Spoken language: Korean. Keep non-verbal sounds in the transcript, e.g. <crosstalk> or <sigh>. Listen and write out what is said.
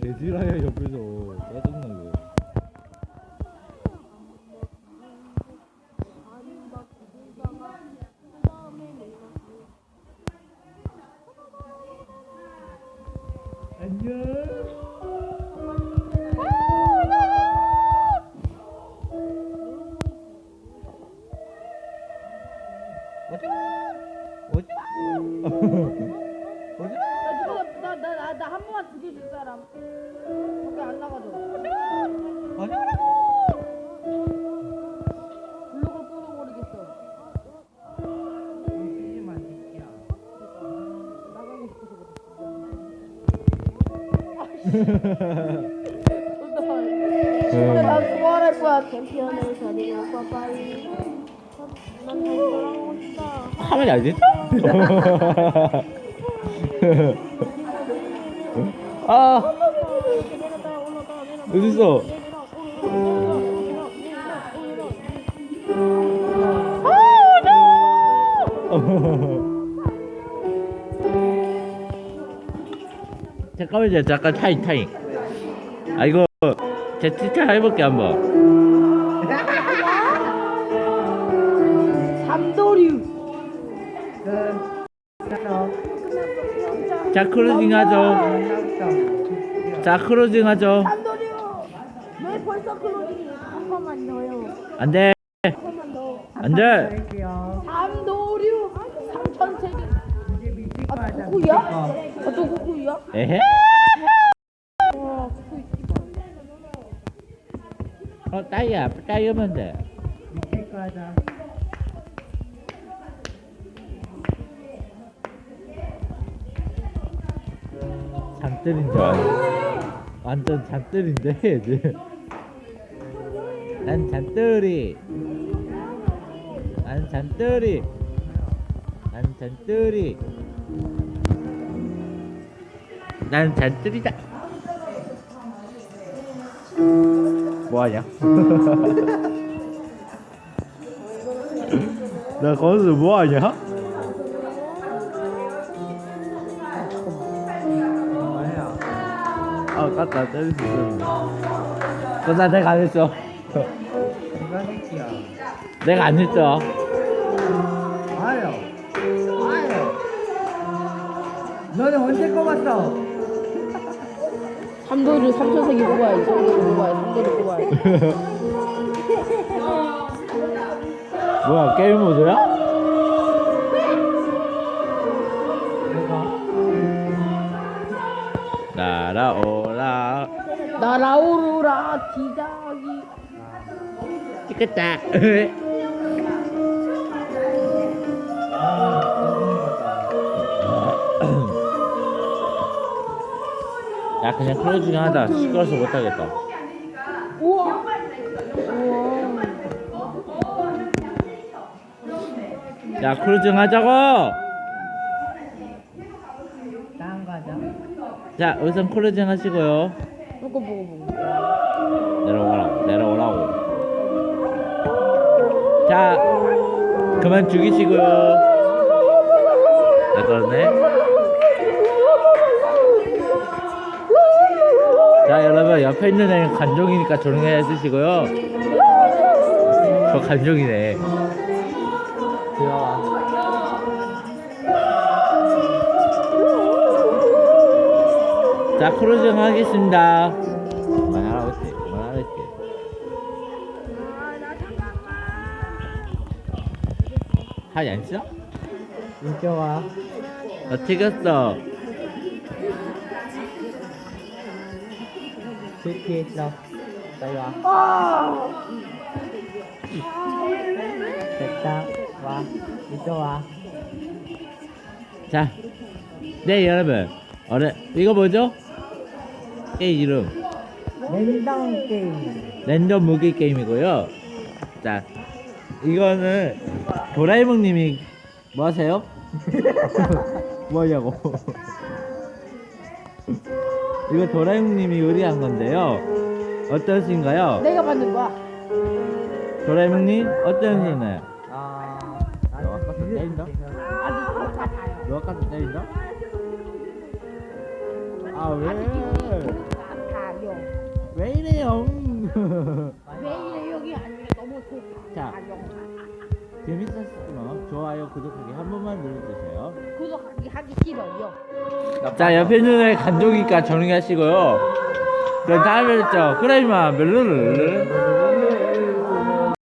개지라야 옆에서 짜증나게. 나나나한 죽여줄 사람. 거기 안 나가죠. 블록을 끊어버리겠어. 나가고 싶어서 그래. 근데 난 부활할 거야. 챔피언을 사리가 빠빠이 난 다시 돌아가고 싶다 화면이 안 됐다? <laughs> 아, 어딨어? <laughs> 잠깐만요, 잠깐 타임, 타임. 아, 이거, 제 티타 해볼게, 한번. <laughs> 삼도류. 자, 크루징 하죠. 자, 크루징 하죠. 삼도류 왜 벌써 클로징이 한 번만 더요 안 돼. 한 번만 더안 돼. 삼도류. 삼천세기. 아 누구야? 아 누구야? 에헤. 와 그거 있지. 어, 따이야. 따이면 돼. 잔들인 줄 알아. 완전 잔들인데, 얘들. <laughs> 난 잔들이. 난 잔들이. 난 잔들이. 난 잔들이다. 뭐하냐? <laughs> 나 거기서 뭐하냐? 아, 깠다. 때릴 수 있었는데. 그나 내가 안 했어. 내가 안 했어. 아요. 아요. 너는 언제 꺼봤어? 삼도류 삼천세기 뽑아야지. 삼도류 뽑아야지. 삼도류 뽑아야지. 뭐야, 게임 모드야? 날아오라. 날아오르라 기자기. 찍겠다. 야, 그냥 크루징 하다. 시끄러워서 못하겠다. 우와. 우와. 야, 크루징 하자고! 딴 가자. 자, 우선 크루징 하시고요. 이거 보고 보고. 내려오라고, 내려오라고. 자, 그만 죽이시고요. 네, 그러네. 자, 여러분, 옆에 있는 애는 관종이니까 조용히 해주시고요. 저 관종이네. 들어와. 자, 크루징 하겠습니다. 그만하라고 했지, 그만하라고 했지. 하지 않죠? 이쪽 와. 나 튀겼어. 실패했어. 빨리 와. 아. 됐다. 와. 이쪽 와. 자, 네 여러분, 어래 이거 뭐죠? 게임 이름 랜덤 게임. 랜덤 무기 게임이고요. 자, 이거는 도라에몽님이 뭐 하세요? <laughs> 뭐냐고? 이거 도라에몽님이 요리한 건데요. 어떠신가요? 내가 만든 거야. 도라에몽님 어떠셨나요? 아. 너 아까 때린다? 너 아까 때린다? 아 왜? 안녕. 이래 여기 아니라 너무 좋다. 자, 재밌었으면 좋아요, 구독하기 한 번만 눌러주세요. 구독하기 하기 싫어요. 자, 옆에 눈에 간종이니까 조용히 하시고요. 그럼 다음에 뵙죠. 그라이마 멜로를